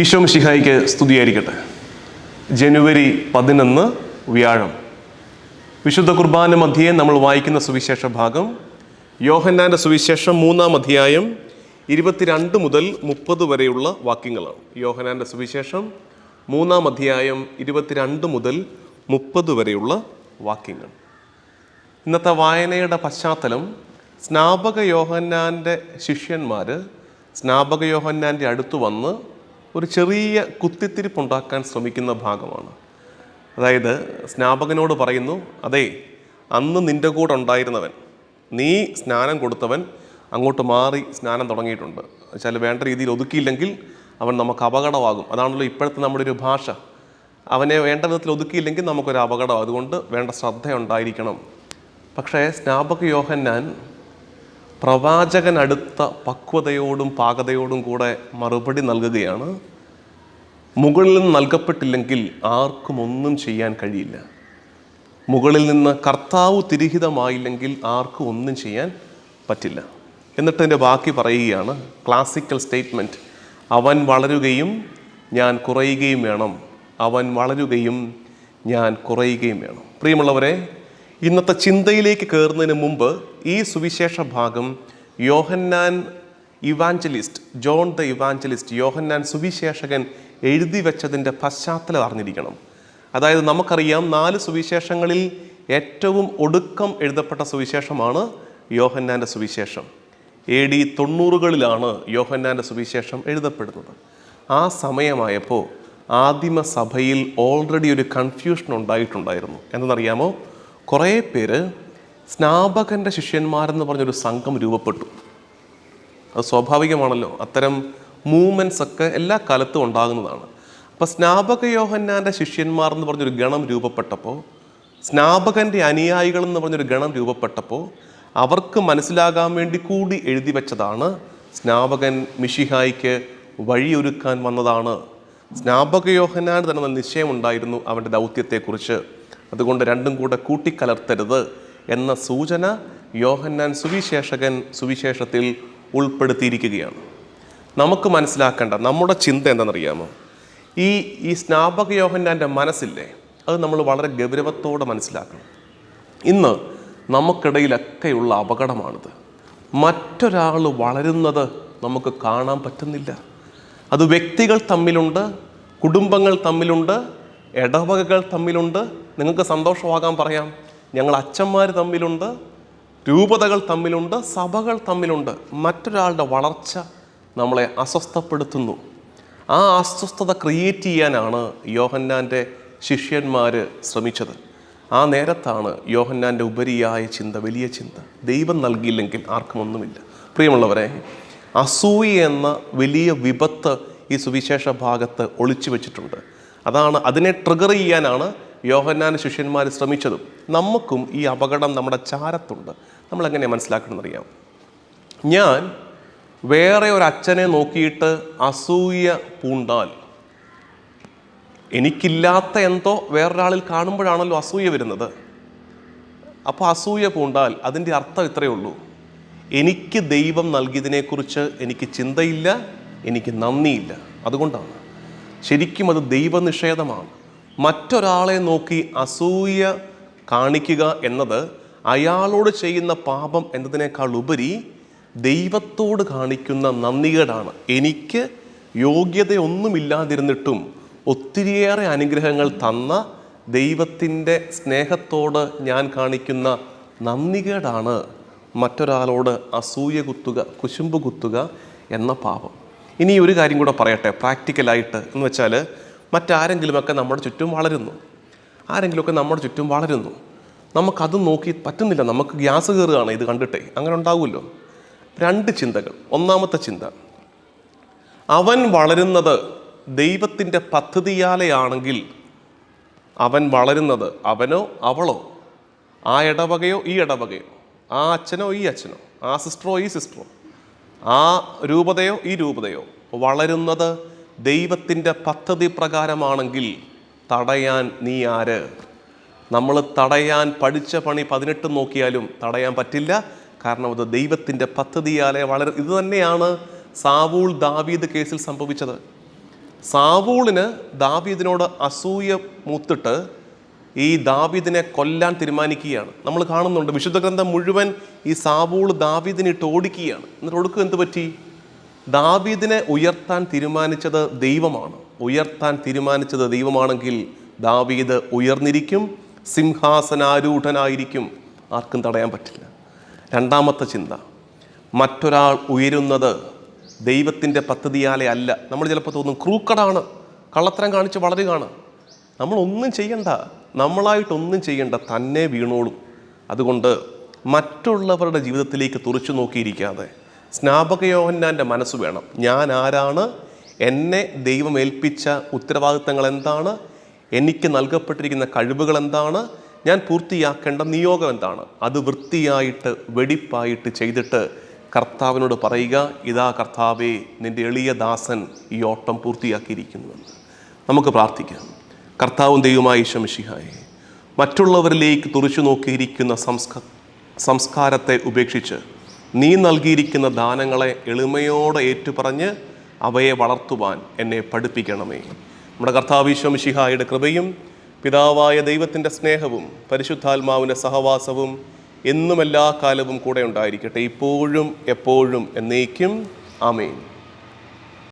ഈശോ മിശിഹായിക്ക് സ്തുതിയായിരിക്കട്ടെ. ജനുവരി പതിനൊന്ന് വ്യാഴം. വിശുദ്ധ കുർബാന മധ്യേ നമ്മൾ വായിക്കുന്ന സുവിശേഷ ഭാഗം യോഹന്നാന്റെ സുവിശേഷം മൂന്നാം അധ്യായം ഇരുപത്തിരണ്ട് മുതൽ മുപ്പത് വരെയുള്ള വാക്യങ്ങളാണ്. യോഹനാന്റെ സുവിശേഷം മൂന്നാം അധ്യായം ഇരുപത്തിരണ്ട് മുതൽ മുപ്പത് വരെയുള്ള വാക്യങ്ങൾ. ഇന്നത്തെ വായനയുടെ പശ്ചാത്തലം സ്നാപക യോഹന്നാന്റെ ശിഷ്യന്മാർ സ്നാപക യോഹന്നാന്റെ അടുത്ത് വന്ന് ഒരു ചെറിയ കുത്തിത്തിരിപ്പുണ്ടാക്കാൻ ശ്രമിക്കുന്ന ഭാഗമാണ്. അതായത് സ്നാപകനോട് പറയുന്നു അതെ അന്ന് നിന്റെ കൂടെ ഉണ്ടായിരുന്നവൻ നീ സ്നാനം കൊടുത്തവൻ അങ്ങോട്ട് മാറി സ്നാനം തുടങ്ങിയിട്ടുണ്ട്. വെച്ചാൽ വേണ്ട രീതിയിൽ ഒതുക്കിയില്ലെങ്കിൽ അവൻ നമുക്ക് അപകടമാകും. അതാണല്ലോ ഇപ്പോഴത്തെ നമ്മുടെ ഒരു ഭാഷ. അവനെ വേണ്ട വിധത്തിൽ ഒതുക്കിയില്ലെങ്കിൽ നമുക്കൊരു അപകടം. അതുകൊണ്ട് വേണ്ട ശ്രദ്ധയുണ്ടായിരിക്കണം പക്ഷേ സ്നാപക യോഹന്നാൻ പ്രവാചകൻ അടുത്ത പക്വതയോടും പാകതയോടും കൂടെ മറുപടി നൽകുകയാണ്. മുകളിൽ നിന്ന് നൽകപ്പെട്ടില്ലെങ്കിൽ ആർക്കും ഒന്നും ചെയ്യാൻ കഴിയില്ല. മുകളിൽ നിന്ന് കർത്താവ് തിരിഹിതമായില്ലെങ്കിൽ ആർക്കും ഒന്നും ചെയ്യാൻ പറ്റില്ല. എന്നിട്ട് എന്റെ ബാക്കി പറയുകയാണ് ക്ലാസിക്കൽ സ്റ്റേറ്റ്മെന്റ് അവൻ വളരുകയും ഞാൻ കുറയുകയും വേണം. അവൻ വളരുകയും ഞാൻ കുറയുകയും വേണം. പ്രിയമുള്ളവരെ ഇന്നത്തെ ചിന്തയിലേക്ക് കയറുന്നതിന് മുമ്പ് ഈ സുവിശേഷ ഭാഗം Yohannan evangelist John the evangelist Yohannan Suviseshakan എഴുതി വെച്ചതിന്റെ പശ്ചാത്തലം അറിഞ്ഞിരിക്കണം. അതായത് നമുക്കറിയാം നാല് സുവിശേഷങ്ങളിൽ ഏറ്റവും ഒടുക്കം എഴുതപ്പെട്ട സുവിശേഷമാണ് യോഹന്നാന്റെ സുവിശേഷം. എ ഡി തൊണ്ണൂറുകളിലാണ് യോഹന്നാന്റെ സുവിശേഷം എഴുതപ്പെടുന്നത്. ആ സമയമായപ്പോൾ ആദിമ സഭയിൽ ഓൾറെഡി ഒരു കൺഫ്യൂഷൻ ഉണ്ടായിട്ടുണ്ടായിരുന്നു. എന്തെന്നറിയാമോ? കുറേ പേര് സ്നാപകന്റെ ശിഷ്യന്മാരെന്ന് പറഞ്ഞൊരു സംഘം രൂപപ്പെട്ടു. അത് സ്വാഭാവികമാണല്ലോ. അത്തരം മൂവ്മെന്റ്സ് ഒക്കെ എല്ലാ കാലത്തും ഉണ്ടാകുന്നതാണ്. അപ്പോൾ സ്നാപക യോഹന്നാന്റെ ശിഷ്യന്മാർ എന്ന് പറഞ്ഞൊരു ഗണം രൂപപ്പെട്ടപ്പോൾ സ്നാപകന്റെ അനുയായികൾ എന്ന് പറഞ്ഞൊരു ഗണം രൂപപ്പെട്ടപ്പോൾ അവർക്ക് മനസ്സിലാകാൻ വേണ്ടി കൂടി എഴുതി വെച്ചതാണ് സ്നാപകൻ മിഷിഹായിക്ക് വഴിയൊരുക്കാൻ വന്നതാണ്. സ്നാപക യോഹന്നാൻ തന്നെ നിശ്ചയമുണ്ടായിരുന്നു അവന്റെ ദൗത്യത്തെക്കുറിച്ച്. അതുകൊണ്ട് രണ്ടും കൂടെ കൂട്ടിക്കലർത്തരുത് എന്ന സൂചന യോഹന്നാൻ സുവിശേഷകൻ സുവിശേഷത്തിൽ ഉൾപ്പെടുത്തിയിരിക്കുകയാണ്. നമുക്ക് മനസ്സിലാക്കേണ്ട നമ്മുടെ ചിന്ത എന്താണെന്നറിയാമോ? ഈ ഈ സ്നാപക യോഹന്നാന്റെ മനസ്സില്ലേ? അത് നമ്മൾ വളരെ ഗൗരവത്തോടെ മനസ്സിലാക്കണം. ഇന്ന് നമുക്കിടയിലൊക്കെയുള്ള അപകടമാണിത്. മറ്റൊരാൾ വളരുന്നത് നമുക്ക് കാണാൻ പറ്റുന്നില്ല. അത് വ്യക്തികൾ തമ്മിലുണ്ട് കുടുംബങ്ങൾ തമ്മിലുണ്ട് ഇടവകകൾ തമ്മിലുണ്ട്. നിങ്ങൾക്ക് സന്തോഷമാകാൻ പറയാം. ഞങ്ങൾ അച്ഛന്മാർ തമ്മിലുണ്ട് രൂപതകൾ തമ്മിലുണ്ട് സഭകൾ തമ്മിലുണ്ട്. മറ്റൊരാളുടെ വളർച്ച നമ്മളെ അസ്വസ്ഥപ്പെടുത്തുന്നു. ആ അസ്വസ്ഥത ക്രിയേറ്റ് ചെയ്യാനാണ് യോഹന്നാന്റെ ശിഷ്യന്മാർ ശ്രമിച്ചത്. ആ നേരത്താണ് യോഹന്നാന്റെ ഉപരിയായ ചിന്ത വലിയ ചിന്ത. ദൈവം നൽകിയില്ലെങ്കിൽ ആർക്കും ഒന്നുമില്ല. പ്രിയമുള്ളവരെ അസൂയ എന്ന വലിയ വിപത്ത് ഈ സുവിശേഷ ഭാഗത്ത് ഒളിച്ചു വെച്ചിട്ടുണ്ട്. അതാണ് അതിനെ ട്രിഗർ ചെയ്യാനാണ് യോഹന്നാൻ ശിഷ്യന്മാർ ശ്രമിച്ചതും. നമുക്കും ഈ അപകടം നമ്മുടെ ചാരത്തുണ്ട്. നമ്മളെങ്ങനെ മനസ്സിലാക്കണമെന്നറിയാം? ഞാൻ വേറെ ഒരു അച്ഛനെ നോക്കിയിട്ട് അസൂയ പൂണ്ടാൽ എനിക്കില്ലാത്ത എന്തോ വേറൊരാളിൽ കാണുമ്പോഴാണല്ലോ അസൂയ വരുന്നത്. അപ്പോൾ അസൂയ പൂണ്ടാൽ അതിന്റെ അർത്ഥം ഇത്രയേ ഉള്ളൂ. എനിക്ക് ദൈവം നൽകിയതിനെക്കുറിച്ച് എനിക്ക് ചിന്തയില്ല എനിക്ക് നന്ദിയില്ല. അതുകൊണ്ടാണ്. ശരിക്കും അത് ദൈവനിഷേധമാണ്. മറ്റൊരാളെ നോക്കി അസൂയ കാണിക്കുക എന്നത് അയാളോട് ചെയ്യുന്ന പാപം എന്നതിനേക്കാൾ ഉപരി ദൈവത്തോട് കാണിക്കുന്ന നന്ദികേടാണ്. എനിക്ക് യോഗ്യതയൊന്നുമില്ലാതിരുന്നിട്ടും ഒത്തിരിയേറെ അനുഗ്രഹങ്ങൾ തന്ന ദൈവത്തിന്റെ സ്നേഹത്തോട് ഞാൻ കാണിക്കുന്ന നന്ദികേടാണ് മറ്റൊരാളോട് അസൂയ കുത്തുക കുശുമ്പ് കുത്തുക എന്ന പാപം. ഇനി ഒരു കാര്യം കൂടെ പറയട്ടെ പ്രാക്ടിക്കലായിട്ട് എന്ന് വെച്ചാൽ മറ്റാരെങ്കിലുമൊക്കെ നമ്മുടെ ചുറ്റും വളരുന്നു. ആരെങ്കിലുമൊക്കെ നമ്മുടെ ചുറ്റും വളരുന്നു. നമുക്കത് നോക്കി പറ്റുന്നില്ല. നമുക്ക് ഗ്യാസ് കയറുകയാണ് ഇത് കണ്ടിട്ടേ. അങ്ങനെ ഉണ്ടാവുമല്ലോ. രണ്ട് ചിന്തകൾ. ഒന്നാമത്തെ ചിന്ത. അവൻ വളരുന്നത് ദൈവത്തിന്റെ പദ്ധതിയാലെയാണെങ്കിൽ അവൻ വളരുന്നത് അവനോ അവളോ ആ ഇടവകയോ ഈ ഇടവകയോ ആ അച്ഛനോ ഈ അച്ഛനോ ആ സിസ്റ്ററോ ഈ സിസ്റ്ററോ. ആ രൂപതയോ ഈ രൂപതയോ വളരുന്നത് ദൈവത്തിന്റെ പദ്ധതി പ്രകാരമാണെങ്കിൽ തടയാൻ നീ ആര്? നമ്മൾ തടയാൻ പഠിച്ച പണി പതിനെട്ട് നോക്കിയാലും തടയാൻ പറ്റില്ല. കാരണം അത് ദൈവത്തിന്റെ പദ്ധതിയാലെ വളരെ. ഇത് തന്നെയാണ് സാവൂൾ ദാവീദ് കേസിൽ സംഭവിച്ചത്. സാവൂളിന് ദാവീദിനോട് അസൂയ മൂത്തിട്ട് ഈ ദാവീദിനെ കൊല്ലാൻ തീരുമാനിക്കുകയാണ്. നമ്മൾ കാണുന്നുണ്ട് വിശുദ്ധ ഗ്രന്ഥം മുഴുവൻ ഈ സാബൂൾ ദാവീദിനെ ഇട്ട് ഓടിക്കുകയാണ്. എന്നിട്ട് ഒടുക്കം എന്ത് പറ്റി? ദാവീദിനെ ഉയർത്താൻ തീരുമാനിച്ചത് ദൈവമാണ്. ഉയർത്താൻ തീരുമാനിച്ചത് ദൈവമാണെങ്കിൽ ദാവീദ് ഉയർന്നിരിക്കും സിംഹാസനാരൂഢനായിരിക്കും. ആർക്കും തടയാൻ പറ്റില്ല. രണ്ടാമത്തെ ചിന്ത മറ്റൊരാൾ ഉയരുന്നത് ദൈവത്തിന്റെ പദ്ധതിയാലെ അല്ല. നമ്മൾ ചിലപ്പോൾ തോന്നും ക്രൂക്കടാണ് കള്ളത്തരം കാണിച്ച് വളരുകയാണ്. നമ്മളൊന്നും ചെയ്യണ്ട. നമ്മളായിട്ടൊന്നും ചെയ്യേണ്ട തന്നെ വീണോളും. അതുകൊണ്ട് മറ്റുള്ളവരുടെ ജീവിതത്തിലേക്ക് തുറച്ചു നോക്കിയിരിക്കാതെ സ്നാപകയോഹന്നാന്റെ മനസ്സ് വേണം. ഞാൻ ആരാണ്? എന്നെ ദൈവം ഏൽപ്പിച്ച ഉത്തരവാദിത്തങ്ങൾ എന്താണ്? എനിക്ക് നൽകപ്പെട്ടിരിക്കുന്ന കഴിവുകൾ എന്താണ്? ഞാൻ പൂർത്തിയാക്കേണ്ട നിയോഗം എന്താണ്? അത് വൃത്തിയായിട്ട് വെടിപ്പായിട്ട് ചെയ്തിട്ട് കർത്താവിനോട് പറയുക ഇതാ കർത്താവേ നിന്റെ എളിയ ദാസൻ ഈ ഓട്ടം പൂർത്തിയാക്കിയിരിക്കുന്നുവെന്ന് നമുക്ക് പ്രാർത്ഥിക്കാം. കർത്താവും ദൈവമായി ശമിഷിഹായെ മറ്റുള്ളവരിലേക്ക് തുറച്ചു നോക്കിയിരിക്കുന്ന സംസ്ക സംസ്കാരത്തെ ഉപേക്ഷിച്ച് നീ നൽകിയിരിക്കുന്ന ദാനങ്ങളെ എളിമയോടെ ഏറ്റുപറഞ്ഞ് അവയെ വളർത്തുവാൻ എന്നെ പഠിപ്പിക്കണമേ. നമ്മുടെ കർത്താവിശ്വമിഷിഹായുടെ കൃപയും പിതാവായ ദൈവത്തിന്റെ സ്നേഹവും പരിശുദ്ധാത്മാവിന്റെ സഹവാസവും എന്നും എല്ലാ കാലവും കൂടെ ഉണ്ടായിരിക്കട്ടെ. ഇപ്പോഴും എപ്പോഴും എന്നേക്കും. ആമേൻ.